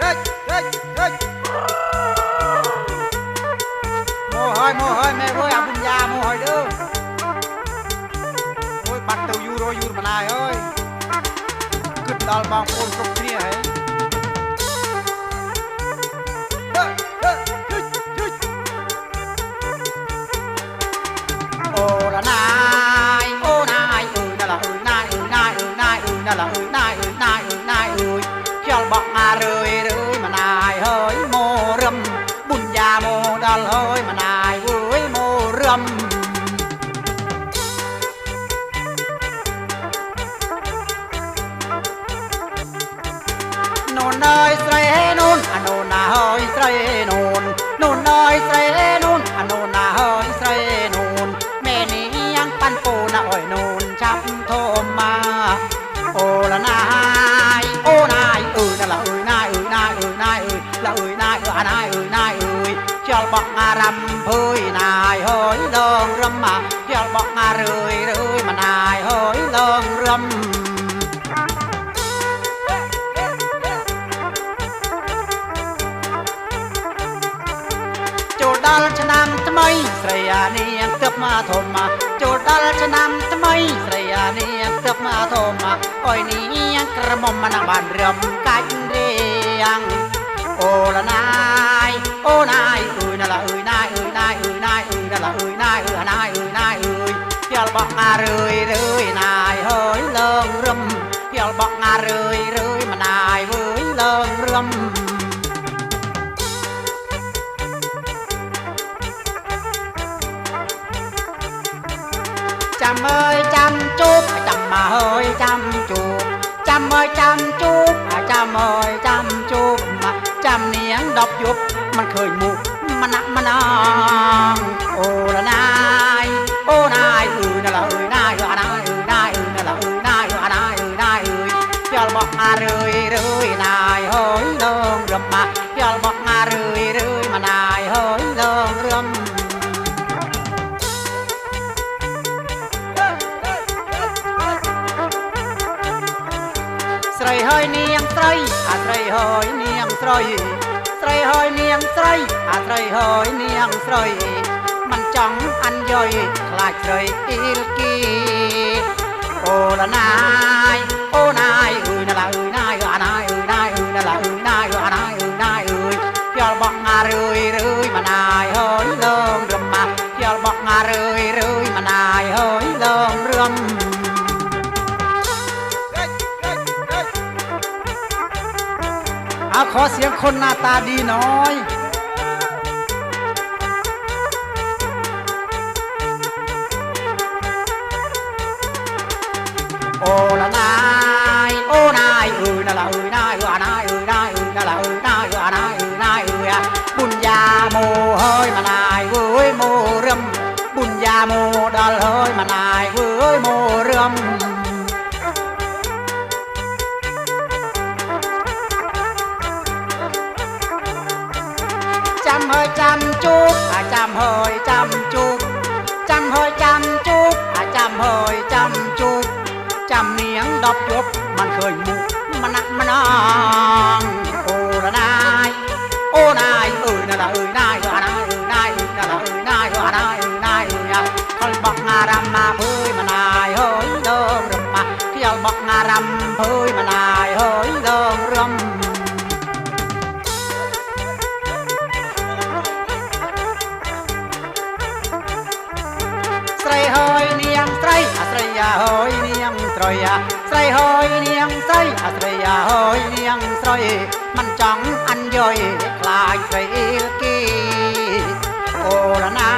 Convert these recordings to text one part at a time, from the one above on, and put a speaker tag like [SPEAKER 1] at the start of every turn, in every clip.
[SPEAKER 1] hết hết hết mồ hôi mồ hôi mẹ ơi à đưa ôi bắt tàu dù rồi dù mà này ơi cứt đal cốc kia ấy Oh, la nai, oh nai, ừ na la, ừ nai, ừ nai, ừ nai, ừ na la, ừ nai, ừ nai, ừ nai, ừ. นอยใส่นูนอนูนนาอยใส่นูนนูนนอยใส่นูนอนูนนาอยใส่นูนแม่นี่ยังปั้นปูนาอ้อยนูนชับโทมมา โอละนาย โอนายเอ้ยน่นละเอ้ยนายเอ้ยนายเอ้ยนายเอ้ละเอ้ยนายเอ้ยนายเอ้ยนายเอ้ยเจ้าบอกอารำเฮ้ยนายหอยลองรำมาเจ้าบอกอาเรยเรยมานายหอยลองรำจดัลชนามทำไมสรยานียังเติบมาทมมาโจดัลชนามทำไมสรยานียังเติบมาทมมาอ้อยนี้ยังกระมมมานาบานเรียมกันเรียงโอ้ละนายโอ้นายอืยนละอื่นนายอืยนายอืยนนายอื่นละอืยนายอื่นนายอืยนายอืยเพี่ลบอกอาเรืยเรืยนายเฮ้ยเลิเร่มเพี่ลบอกอาเรืยเรืยมานายเฮ้ยเลิเร่มចាំអើយចាំជូបចាំមកអើយចាំជូបចាំអើយចាំជូបចាំអើយចាំជូបមកចាំនាង10យប់មិនឃើញមុខមណៈមណាត្រីហើយនាងស្រី អាត្រីហើយនាងស្រី ស្រីហើយនាងស្រី អាត្រីហើយនាងស្រី មិនចង់អញ្ញយខ្លាចស្រីអ៊ីលគី អូលណាយអូណាយអើយណាឡើយណាយអាណាយអើយណាយអើយណាឡើយណាយអាណាយអើយណាយអើយយល់បងអារឿយរឿយមិនណាយហើយលងរំមាយល់បងអារឿយរឿយមិនណាយហើយលងរំមាาขอเสียงคนหน้าตาดีน้อย โอ้ละนาย โอ้นายเออนาละเออยนายเออยนายเออยนายเออนาละเออยนายเออยนายเออยนายเออบุญญาโมเฮ้ยมานายเว้ยโมเรื่ม บุญญาโมดอลเฮ้ยมานายเว้ยโมเรื่มำเฮยจำจุกอาจำเฮยจำจุกจำเฮยจำจุกอาจำเฮยจำจุกจำเนียงดอกจุกมันเคยมุกมันนักมันนองโอ้ละนายโอ้นายเอ้ยน่าละเอ้ยนายว่านายเอ้ยนายน่าละเอ้ยนายว่านายเอ้ยนายเนี่ยเขาบอกงารำมาเพื่อมานายเฮ้ยเดิมรำมาเที่ยวบอกงารำเพื่อมานយស្រីហយនាងស្រីអស្រីហយនាងស្រីមិនចង់អញ្ញយខ្លាចស្រីគីអូលណា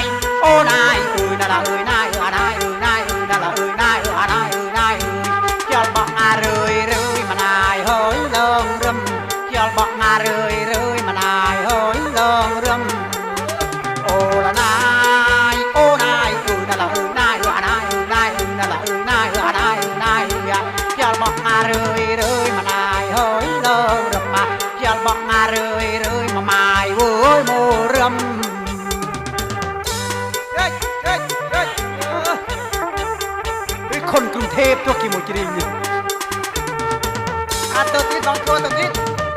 [SPEAKER 1] យអូណាយអឺណាឡាអឺណាយអឺណាយអឺណាយអឺណាឡាអឺណាយអឺណាយអឺណាយយល់បកអារឿយរឿយមិនណាយហយលងរឹមយល់បកអារឿយរឿយមិនណាយហយលងរឹមអូលណាយអូណាយអឺណាឡាអឺណាយអឺណាយអឺណាយអឺណាយអឺណាយบอกมาเรื่อยเรื่อยมานายเฮ้ยเลิกรำมาอย่าบอกมาเรื่อยเรื่อยมาหมายว้ยมูเรื่มเฮ้ยเฮ้ยเฮ้ยเฮ้ยคนกรุงเทพตัวกี่โมงกี่ดีนี่อาตัวที่สองตัวตัวนี้